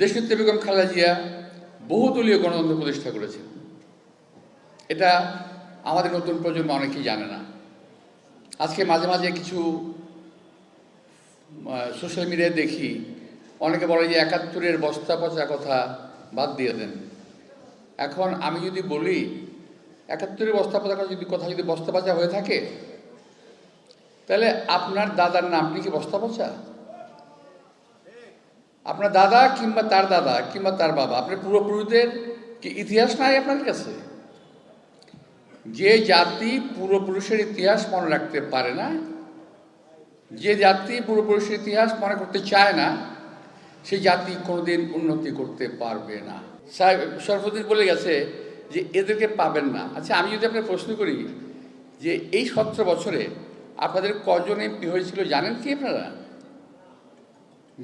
দেশনেত্রী বেগম খালেদা জিয়া বহুদলীয় গণতন্ত্র প্রতিষ্ঠা করেছেন। এটা আমাদের নতুন প্রজন্ম অনেকেই জানে না। আজকে মাঝে মাঝে কিছু সোশ্যাল মিডিয়ায় দেখি, অনেকে বলে যে একাত্তরের বস্তা পচা কথা বাদ দিয়ে দেন। এখন আমি যদি বলি, একাত্তরের বস্তা পচা কথা যদি কথা যদি বস্তা পচা হয়ে থাকে, তাহলে আপনার দাদার নামটি কি বস্তা পচা? আপনার দাদা কিংবা তার দাদা কিংবা তার বাবা, আপনার পূর্বপুরুষদের কি ইতিহাস নাই আপনাদের কাছে? যে জাতি পূর্বপুরুষের ইতিহাস মনে রাখতে পারে না, যে জাতি পূর্বপুরুষের ইতিহাস মনে করতে চায় না, সেই জাতি কোনোদিন উন্নতি করতে পারবে না। সাহেব সরফুদ্দিন বলে গেছে যে, এদেরকে পাবেন না। আচ্ছা আমি যদি আপনার প্রশ্ন করি যে, এই সতেরো বছরে আপনাদের কজন এমপি হয়েছিল জানেন কি আপনারা?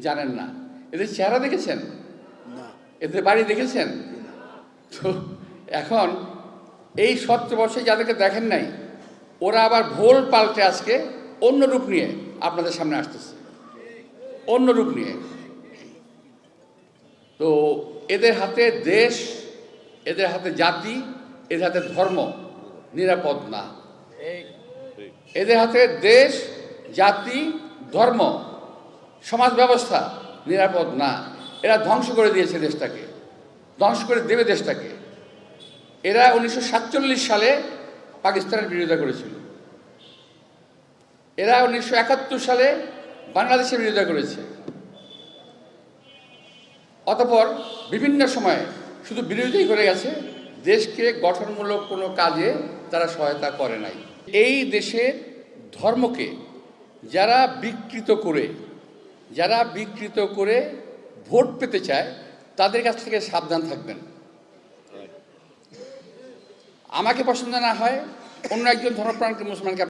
জানেন না। এদের চেহারা দেখেছেন? এদের বাড়ি দেখেছেন? তো এখন এই সতেরো বছরে যাদেরকে দেখেন নাই ওরা আবার ভোল পাল্টে আজকে অন্য রূপ নিয়ে আপনাদের সামনে আসতেছে। অন্য রূপ নিয়ে। তো এদের হাতে দেশ এদের হাতে জাতি এদের হাতে ধর্ম নিরাপদ না। এদের হাতে দেশ জাতি ধর্ম সমাজ ব্যবস্থা নিরাপদ না। এরা ধ্বংস করে দিয়েছে দেশটাকে। ধ্বংস করে দেবে দেশটাকে। এরা উনিশশো সাতচল্লিশ সালে পাকিস্তানের বিরোধিতা করেছিল। এরা উনিশশো একাত্তর সালে বাংলাদেশের বিরোধিতা করেছে। অতপর বিভিন্ন সময়ে শুধু বিরোধিতাই করে গেছে, দেশকে গঠনমূলক কোনো কাজে তারা সহায়তা করে নাই। এই দেশে ধর্মকে যারা বিকৃত করে যারা বিকৃত করে ভোট পেতে চায় তাদের কাছ থেকে সাবধান থাকবেন। আমাকে পছন্দ না হয় অন্য একজন ধর্মপ্রাণকে মুসলমানকে